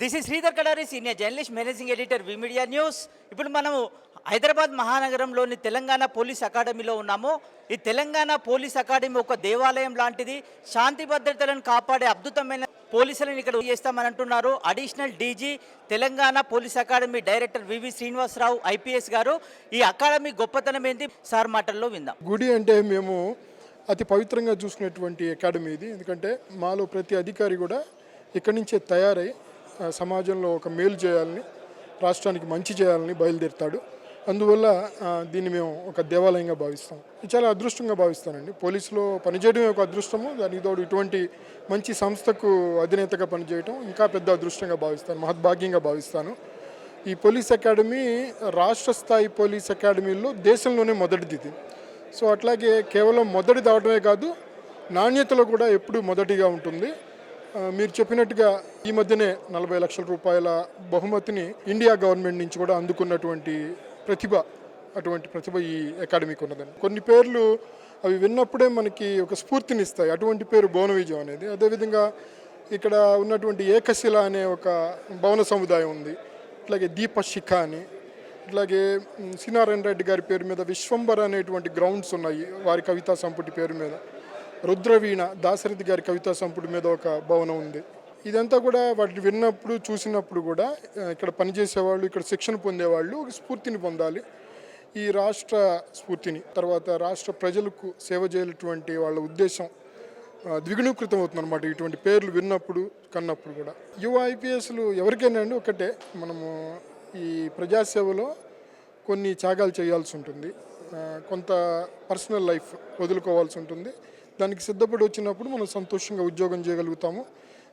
This is Sridhar Kadari senior journalist managing editor V media news ఇప్పుడు మనము Hyderabad మహానగరంలోని Telangana police అకాడమీలో ఉన్నాము. ఈ తెలంగాణ పోలీస్ అకాడమీ ఒక దేవాలయం లాంటిది. శాంతి భద్రతలను కాపాడే అద్భుతమైన పోలీసులను ఇక్కడ చేస్తామని అంటున్నారు. Additional DG Telangana police academy director VV Srinivasarao IPS గారు. ఈ అకాడమీ గొప్పతనం ఏంటి? సార్ మాటల్లో విందాం. గుడి అంటే మేము అతి పవిత్రంగా చూసుకునేటువంటి అకాడమీ ఇది. ఎందుకంటే మాలో ప్రతి అధికారి కూడా ఇక్కడి నుంచే తయారై సమాజంలో ఒక మేలు చేయాలని రాష్ట్రానికి మంచి చేయాలని బయలుదేరుతాడు. అందువల్ల దీన్ని మేము ఒక దేవాలయంగా భావిస్తాం. ఇది చాలా అదృష్టంగా భావిస్తానండి. పోలీసులో పనిచేయడమే ఒక అదృష్టము. దానికి తోడు ఇటువంటి మంచి సంస్థకు అధినేతగా పనిచేయడం ఇంకా పెద్ద అదృష్టంగా భావిస్తాను. మహద్భాగ్యంగా భావిస్తాను. ఈ పోలీస్ అకాడమీ రాష్ట్ర స్థాయి పోలీస్ అకాడమీల్లో దేశంలోనే మొదటిది ఇది. సో అట్లాగే కేవలం మొదటిది అవడమే కాదు నాణ్యతలో కూడా ఎప్పుడు మొదటిగా ఉంటుంది. మీరు చెప్పినట్టుగా ఈ మధ్యనే నలభై లక్షల రూపాయల బహుమతిని ఇండియా గవర్నమెంట్ నుంచి కూడా అందుకున్నటువంటి ప్రతిభ అటువంటి ప్రతిభ ఈ అకాడమీకి ఉన్నదండి. కొన్ని పేర్లు అవి విన్నప్పుడే మనకి ఒక స్ఫూర్తినిస్తాయి. అటువంటి పేరు భువన విజయం అనేది. అదేవిధంగా ఇక్కడ ఉన్నటువంటి ఏకశిల అనే ఒక భవన సముదాయం ఉంది. అట్లాగే దీపశిఖ అని అట్లాగే మ్, రెడ్డి గారి పేరు మీద విశ్వంబర్ అనేటువంటి గ్రౌండ్స్ ఉన్నాయి వారి కవితా సంపుటి పేరు మీద. రుద్రవీణ దాశరథి గారి కవితా సంపుటి మీద ఒక భవనం ఉంది. ఇదంతా కూడా వాటిని విన్నప్పుడు చూసినప్పుడు కూడా ఇక్కడ పనిచేసేవాళ్ళు ఇక్కడ శిక్షణ పొందేవాళ్ళు ఒక స్ఫూర్తిని పొందాలి. ఈ రాష్ట్ర స్ఫూర్తిని తర్వాత రాష్ట్ర ప్రజలకు సేవ చేయాలటువంటి వాళ్ళ ఉద్దేశం ద్విగుణీకృతం అవుతుంది అనమాట ఇటువంటి పేర్లు విన్నప్పుడు కన్నప్పుడు కూడా. యువ ఐపీఎస్లు ఎవరికైనా అండి ఒకటే మనము ఈ ప్రజాసేవలో కొన్ని త్యాగాలు చేయాల్సి ఉంటుంది. కొంత పర్సనల్ లైఫ్ వదులుకోవాల్సి ఉంటుంది. దానికి సిద్ధపడి వచ్చినప్పుడు మనం సంతోషంగా ఉద్యోగం చేయగలుగుతాము.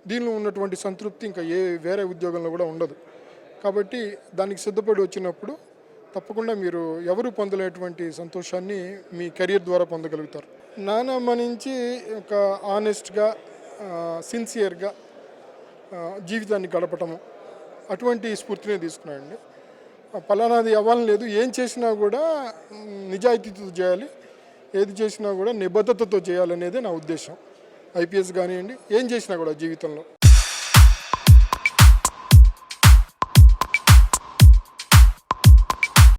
దీనిలో ఉన్నటువంటి సంతృప్తి ఇంకా ఏ వేరే ఉద్యోగంలో కూడా ఉండదు. కాబట్టి దానికి సిద్ధపడి వచ్చినప్పుడు తప్పకుండా మీరు ఎవరు పొందలేటువంటి సంతోషాన్ని మీ కెరియర్ ద్వారా పొందగలుగుతారు. నానమ్మ నుంచి ఒక ఆనెస్ట్గా సిన్సియర్గా జీవితాన్ని గడపటము అటువంటి స్ఫూర్తినే తీసుకున్నానండి పలానాది అవ్వాలని లేదు. ఏం చేసినా కూడా నిజాయితీతో చేయాలి. ఏది చేసినా కూడా నిబద్ధతతో చేయాలనేదే నా ఉద్దేశం. ఐపీఎస్ కానివ్వండి ఏం చేసినా కూడా జీవితంలో.